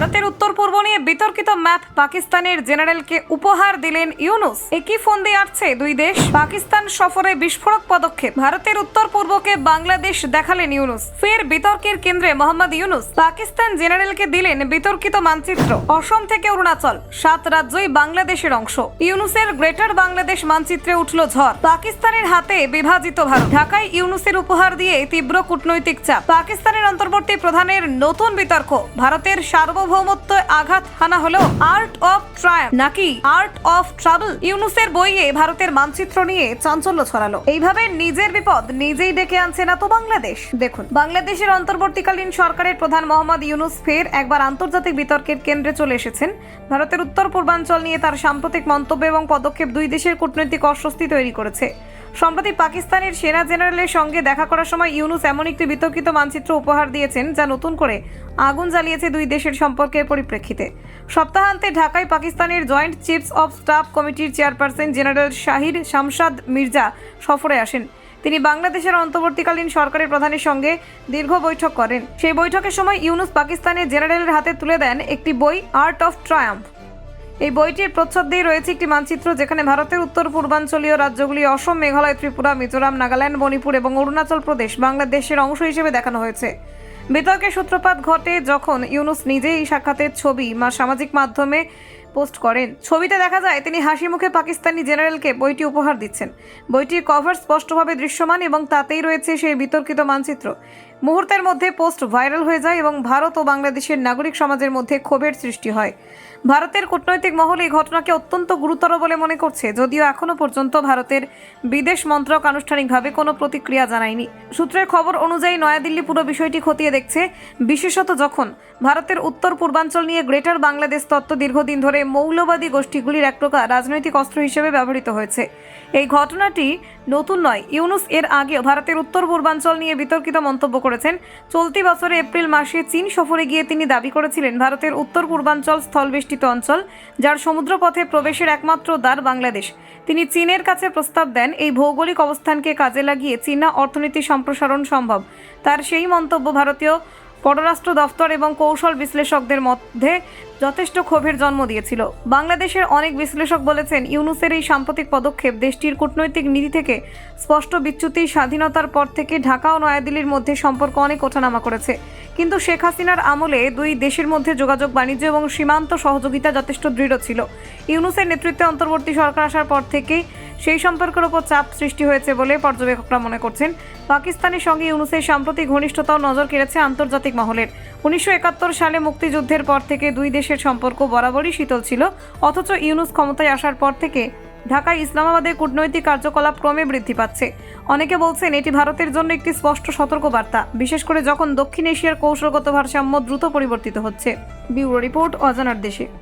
ভারতের উত্তর বিতর্কিত ম্যাপ পাকিস্তানের জেনারেলকে উপহার দিলেন ইউনুস। একই ফোন দিয়ে আসছে দুই দেশ। পাকিস্তান সফরে বিস্ফোরক পদক্ষেপ। ভারতের উত্তর পূর্বকে বাংলাদেশ দেখালেন ইউনুস। ফের বিতর্কের কেন্দ্রে মোহাম্মদ ইউনুস পাকিস্তান জেনারেলকে দিলেন বিতর্কিত মানচিত্র। অসম থেকে অরুণাচল, সাত রাজ্যই বাংলাদেশের অংশ। ইউনুসের গ্রেটার বাংলাদেশ মানচিত্রে উঠল ঝড়। পাকিস্তানের হাতে বিভাজিত ভারত। ঢাকায় ইউনুসের উপহার দিয়ে তীব্র কূটনৈতিক চাপ। পাকিস্তানের অন্তর্বর্তী প্রধানের নতুন বিতর্ক। ভারতের সার্বভৌমত্ব আঘাত হানা হলো আর্ট অফ ট্রায়াম নাকি আর্ট অফ ট্রাভেল ইউনুসের বইয়ে ভারতের মানচিত্র নিয়ে চাঞ্চল্য ছড়ালো। এইভাবে নিজের বিপদ নিজেই ডেকে আনছে না তো বাংলাদেশ? দেখুন, বাংলাদেশের অন্তর্বর্তীকালীন সরকারের প্রধান মোহাম্মদ ইউনুস ফের একবার আন্তর্জাতিক বিতর্কের কেন্দ্রে চলে এসেছেন। ভারতের উত্তর পূর্বাঞ্চল নিয়ে তার সাম্প্রতিক মন্তব্য এবং পদক্ষেপ দুই দেশের কূটনৈতিক অস্বস্তি তৈরি করেছে। সম্প্রতি পাকিস্তানের সেনা জেনারেলের সঙ্গে দেখা করার সময় ইউনুস এমন একটি বিতর্কিত মানচিত্র উপহার দিয়েছেন যা নতুন করে আগুন জ্বালিয়েছে দুই দেশের সম্পর্কের পরিপ্রেক্ষিতে। সপ্তাহান্তে ঢাকায় পাকিস্তানের জয়েন্ট চিফস অফ স্টাফ কমিটির চেয়ারপারসন জেনারেল শাহির শামশাদ মির্জা সফরে আসেন। তিনি বাংলাদেশের অন্তর্বর্তীকালীন সরকারের প্রধানের সঙ্গে দীর্ঘ বৈঠক করেন। সেই বৈঠকের সময় ইউনুস পাকিস্তানের জেনারেলের হাতে তুলে দেন একটি বই, আর্ট অফ ট্রায়াম্ফ। এই বইটির প্রচ্ছদ দিয়ে রয়েছে একটি মানচিত্র যেখানে ভারতের উত্তর পূর্বাঞ্চলীয় রাজ্যগুলি অসম, মেঘালয়, ত্রিপুরা, মিজোরাম, নাগাল্যান্ড, মণিপুর এবং অরুণাচল প্রদেশ বাংলাদেশের অংশ হিসেবে দেখানো হয়েছে। বিতর্কের সূত্রপাত ঘটে যখন ইউনুস নিজেই সাক্ষাতের ছবি মা সামাজিক মাধ্যমে পোস্ট করেন। ছবিতে দেখা যায়, তিনি হাসি মুখে পাকিস্তানি জেনারেলকে বইটি উপহার দিচ্ছেন। বইটির কভার স্পষ্টভাবে দৃশ্যমান এবং তাতেই রয়েছে সেই বিতর্কিত মানচিত্র। মুহূর্তের মধ্যে পোস্ট ভাইরাল হয়ে যায় এবং ভারত ও বাংলাদেশের নাগরিক সমাজের মধ্যে ক্ষোভের সৃষ্টি হয়। ভারতের কূটনৈতিক মহল এই ঘটনাকে অত্যন্ত গুরুতর বলে মনে করছে, যদিও এখনও পর্যন্ত ভারতের বিদেশ মন্ত্রক আনুষ্ঠানিকভাবে কোনো প্রতিক্রিয়া জানায়নি। সূত্রের খবর অনুযায়ী নয়াদিল্লি পুরো বিষয়টি খতিয়ে দেখছে, বিশেষত যখন ভারতের উত্তর পূর্বাঞ্চল নিয়ে গ্রেটার বাংলাদেশ তত্ত্ব দীর্ঘদিন ধরে মৌলবাদী গোষ্ঠীগুলির এক প্রকার রাজনৈতিক অস্ত্র হিসেবে ব্যবহৃত হয়েছে। এই ঘটনাটি নতুন নয়, ইউনুস এর আগেও ভারতের উত্তর পূর্বাঞ্চল নিয়ে বিতর্কিত মন্তব্য করেছেন। চলতি বছরে এপ্রিল মাসে চীন সফরে গিয়ে তিনি দাবি করেছিলেন, ভারতের উত্তর পূর্বাঞ্চল স্থলবেষ্টিত অঞ্চল, যার সমুদ্রপথে প্রবেশের একমাত্র দ্বার বাংলাদেশ। তিনি চীনের কাছে প্রস্তাব দেন, এই ভৌগোলিক অবস্থানকে কাজে লাগিয়ে চীনা অর্থনীতি সম্প্রসারণ সম্ভব। তার সেই মন্তব্য ভারতীয় পররাষ্ট্র দফতর এবং কৌশল বিশ্লেষকদের মধ্যে যথেষ্ট ক্ষোভের জন্ম দিয়েছিল। বাংলাদেশের অনেক বিশ্লেষক বলেছেন, ইউনুসের এই সাম্প্রতিক পদক্ষেপ দেশটির কূটনৈতিক নীতি থেকে স্পষ্ট বিচ্যুতি, স্বাধীনতার পর থেকে ঢাকা ও নয়াদিল্লির মধ্যে সম্পর্ক অনেক ওঠানামা করেছে। কিন্তু শেখ হাসিনার আমলে দুই দেশের মধ্যে যোগাযোগ, বাণিজ্য এবং সীমান্ত সহযোগিতা যথেষ্ট দৃঢ় ছিল। ইউনুসের নেতৃত্বে অন্তর্বর্তী সরকার আসার পর থেকেই সেই সম্পর্কের ওপর চাপ সৃষ্টি হয়েছে বলে পর্যবেক্ষকরা মনে করছেন। পাকিস্তানের সঙ্গে ইউনুসের সাম্প্রতিক ঘনিষ্ঠতাও নজর কেড়েছে আন্তর্জাতিক মহলের। উনিশশো একাত্তর সালে মুক্তিযুদ্ধের পর থেকে দুই দেশের সম্পর্ক বরাবরই শীতল ছিল, অথচ ইউনুস ক্ষমতায় আসার পর থেকে ঢাকায় ইসলামাবাদের কূটনৈতিক কার্যকলাপ ক্রমে বৃদ্ধি পাচ্ছে। অনেকে বলছেন এটি ভারতের জন্য একটি স্পষ্ট সতর্কবার্তা, বিশেষ করে যখন দক্ষিণ এশিয়ার কৌশলগত ভারসাম্য দ্রুত পরিবর্তিত হচ্ছে। ব্যুরো রিপোর্ট অজানার দেশে।